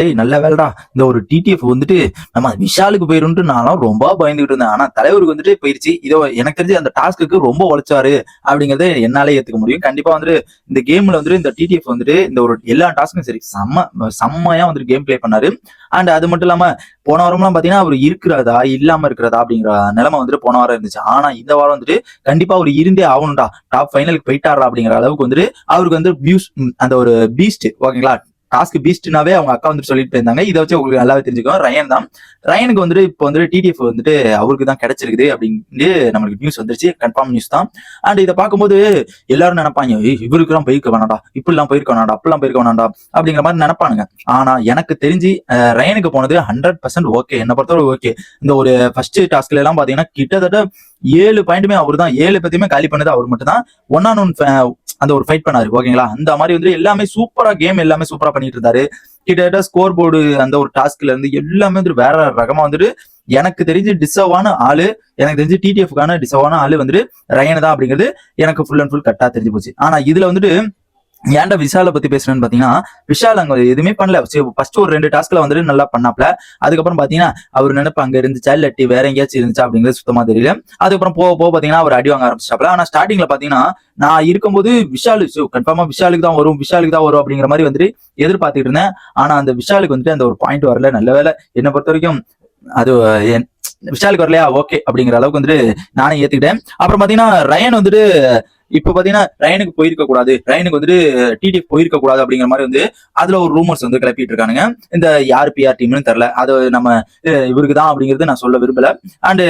டேய் நல்ல வேலைடா. இந்த ஒரு டிடிஎஃப் வந்துட்டு நம்ம விஷாலுக்கு போயிருன்ட்டு நானும் ரொம்ப பயந்துகிட்டு இருந்தேன். ஆனா தலைவருக்கு வந்துட்டு போயிருச்சு. இதோ எனக்கு தெரிஞ்சு அந்த டாஸ்க்கு ரொம்ப உழைச்சாரு அப்படிங்கறத என்னாலே ஏத்துக்க முடியும். கண்டிப்பா வந்துட்டு இந்த கேம்ல வந்துட்டு இந்த டிடிஎஃப் வந்துட்டு இந்த ஒரு எல்லா டாஸ்க்கும் சரி செம்ம செம்மையா வந்துட்டு கேம் ப்ளே பண்ணாரு. அண்ட் அது மட்டும் இல்லாம போன வாரம்லாம் பாத்தீங்கன்னா அவர் இருக்கிறதா இல்லாம இருக்கிறதா அப்படிங்கிற நிலைமை வந்துட்டு போன வாரம் இருந்துச்சு. ஆனா இந்த வாரம் வந்துட்டு கண்டிப்பா அவர் இருந்தே ஆகணும்டா. டாப் ஃபைனலுக்கு போயிட்டாரா அப்படிங்கிற அளவுக்கு வந்துட்டு அவருக்கு வந்து வியூஸ் அந்த ஒரு பீஸ்ட் ஓகேங்களா டாஸ்க் பீஸ்ட்னாவே அவங்க அக்கா வந்துட்டு சொல்லிட்டு இருந்தாங்க இதை வச்சு உங்களுக்கு நல்லாவே தெரிஞ்சுக்கணும் ரயன் தான். ரயனுக்கு வந்துட்டு இப்போ வந்துட்டு டிடிஎஃப் வந்துட்டு அவருக்கு தான் கிடைச்சிருக்குது அப்படின்னு நம்மளுக்கு நியூஸ் வந்துருச்சு. கன்ஃபார்ம் நியூஸ் தான். அண்ட் இதை பார்க்கும்போது எல்லாரும் நினைப்பாங்க இவருக்குலாம் போயிருக்க வேணாடா இப்படிலாம் போயிருக்க வேணாடா அப்படிலாம் போயிருக்க வேணாடா அப்படிங்கிற மாதிரி நினைப்பானுங்க. ஆனா எனக்கு தெரிஞ்சு ரயனுக்கு போனது ஹண்ட்ரட் பர்சன்ட் ஓகே என்ன பொறுத்தவரை ஓகே இந்த ஒரு ஃபர்ஸ்ட் டாஸ்க்ல எல்லாம் பாத்தீங்கன்னா கிட்டத்தட்ட ஏழு பாயிண்ட்டுமே அவர் தான் ஏழு பத்தியுமே காலி பண்ணது அவர் மட்டும் தான் ஒன் ஆன் ஒன் அந்த ஒரு ஃபைட் பண்ணாரு ஓகேங்களா? அந்த மாதிரி வந்து எல்லாமே சூப்பரா கேம் எல்லாமே சூப்பரா பண்ணிட்டு இருந்தாரு. கிட்டத்தட்ட ஸ்கோர் போர்டு அந்த ஒரு டாஸ்க்ல இருந்து எல்லாமே வந்து வேற ரகமா வந்துட்டு எனக்கு தெரிஞ்சு டிசர்வான ஆளு எனக்கு தெரிஞ்சு டிடிஎஃப்கான டிசர்வான ஆளு வந்துட்டு ரயன் தான் அப்படிங்கிறது எனக்கு ஃபுல் அண்ட் ஃபுல் கட்டா தெரிஞ்சு போச்சு. ஆனா இதுல வந்துட்டு ஏன்டா விஷாலை பத்தி பேசுறேன்னு பாத்தீங்கன்னா விஷால் அங்க எதுவுமே பண்ணல. ஃபர்ஸ்ட் ஒரு ரெண்டு டாஸ்க்ல வந்துட்டு நல்லா பண்ணாப்ல. அதுக்கப்புறம் பாத்தீங்கன்னா அவர் நினைப்பு அங்க இருந்துச்சா இல்லாட்டி வேற எங்கேயாச்சும் இருந்துச்சா அப்படிங்கிறது சுத்தமா தெரியல. அதுக்கப்புறம் போக போக பாத்தீங்கன்னா அவர் அடி வாங்க ஆரம்பிச்சாப்ல ஆனா ஸ்டார்டிங்ல பாத்தீங்கன்னா நான் இருக்கும்போது விஷால் கன்ஃபார்மா விஷாலுக்கு தான் வரும் விஷாலுக்கு தான் வரும் அப்படிங்கிற மாதிரி வந்துட்டு எதிர்பார்த்துட்டு இருந்தேன். ஆனா அந்த விஷாலுக்கு வந்துட்டு அந்த ஒரு பாயிண்ட் வரல. நல்ல வேலை என்னை பொறுத்த வரைக்கும் அது என்- விஷாலுக்கு வரலையா? ஓகே அப்படிங்கிற அளவுக்கு வந்துட்டு நானே ஏத்துக்கிட்டேன். அப்புறம் பாத்தீங்கன்னா ரயன் வந்துட்டு இப்ப பாத்தீங்கன்னா ரயனுக்கு போயிருக்க கூடாது. ரயனுக்கு வந்துட்டு டிடிஎஃப் போயிருக்க கூடாது அப்படிங்கிற மாதிரி வந்து அதுல ஒரு ரூமர்ஸ் வந்து கிளப்பிட்டு இருக்கானுங்க. இந்த யார் பிஆர் டீம்னு தெரியல. அது நம்ம இவருக்கு தான் அப்படிங்கிறது நான் சொல்ல விரும்பல. அண்டு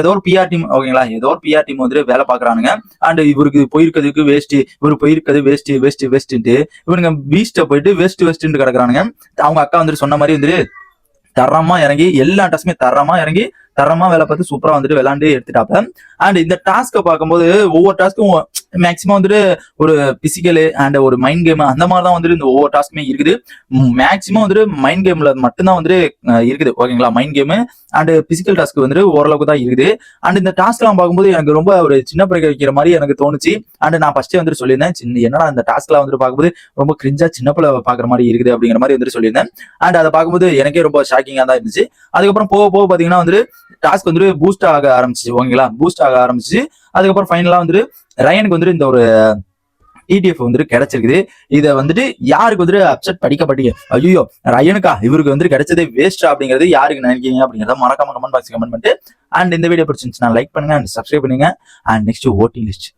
ஏதோ ஒரு பிஆர் டீம் ஓகேங்களா ஏதோ ஒரு பிஆர் டீம் வந்துட்டு வேலை பாக்குறானுங்க அண்ட் இவருக்கு போயிருக்கிறதுக்கு வேஸ்ட் இவரு போயிருக்கிறது வேஸ்ட் வேஸ்ட் வேஸ்ட்டு இவனுங்க பீஸ்ட போயிட்டு வேஸ்ட் வேஸ்ட்னு கிடக்குறானுங்க. அவங்க அக்கா வந்துட்டு சொன்ன மாதிரி வந்துட்டு தரமா இறங்கி எல்லா டஸ்மே தரமா இறங்கி தரமா வேலை பார்த்து சூப்பரா வந்துட்டு விளாண்டு எடுத்துட்டாப்ப அண்ட் இந்த டாஸ்க்கை பார்க்கும்போது ஒவ்வொரு டாஸ்க்கும் மேக்சிமம் வந்துட்டு ஒரு பிசிக்கல் அண்ட் ஒரு மைண்ட் கேம் அந்த மாதிரி தான் வந்துட்டு இந்த ஒவ்வொரு டாஸ்க்குமே இருக்குது. மேக்சிமம் வந்துட்டு மைண்ட் கேம்ல மட்டும்தான் வந்துட்டு இருக்குது. ஓகேங்களா mind game and physical task வந்துட்டு ஓரளவுக்கு தான் இருக்குது. அண்ட் இந்த டாஸ்க்லாம் பார்க்கும்போது எனக்கு ரொம்ப ஒரு சின்ன பிறகு வைக்கிற மாதிரி எனக்கு தோணுச்சு. அண்ட் நான் ஃபர்ஸ்டே வந்துட்டு சொல்லியிருந்தேன் சின்ன என்னடா இந்த டாஸ்க்லாம் வந்துட்டு பார்க்கும்போது ரொம்ப கிரிஞ்சா சின்ன பிள்ளை பாக்குற மாதிரி இருக்குது அப்படிங்கிற மாதிரி வந்துட்டு சொல்லியிருந்தேன். அண்ட் அதை பார்க்கும்போது எனக்கே ரொம்ப ஷாக்கிங்கா தான் இருந்துச்சு. அதுக்கப்புறம் போக போக பாத்தீங்கன்னா வந்துட்டு டாஸ்க் வந்துட்டு பூஸ்ட் ஆக ஆரம்பிச்சிச்சு ஓகேங்களா? பூஸ்ட் ஆக ஆரம்பிச்சு அதுக்கப்புறம் ஃபைனலாக வந்துட்டு ரயனுக்கு வந்துட்டு இந்த ஒரு இடிஎஃப் வந்துட்டு கிடைச்சிருக்குது. இதை வந்துட்டு யாருக்கு வந்துட்டு அப்செட் படிக்க படிக்க ஐயோ ரயனுக்கா இவருக்கு வந்துட்டு கிடைச்சதே வேஸ்ட் அப்படிங்கிறது யாருக்கு நினைக்கிறீங்க அப்படிங்கிறத மறக்காம கமெண்ட் பாக்ஸ் கமெண்ட் பண்ணிட்டு அண்ட் இந்த வீடியோ பிடிச்சிருந்துச்சுன்னா லைக் பண்ணுங்க அண்ட் சப்ஸ்கிரைப் பண்ணுங்க அண்ட் நெக்ஸ்ட் ஓட்டிங் லிஸ்ட்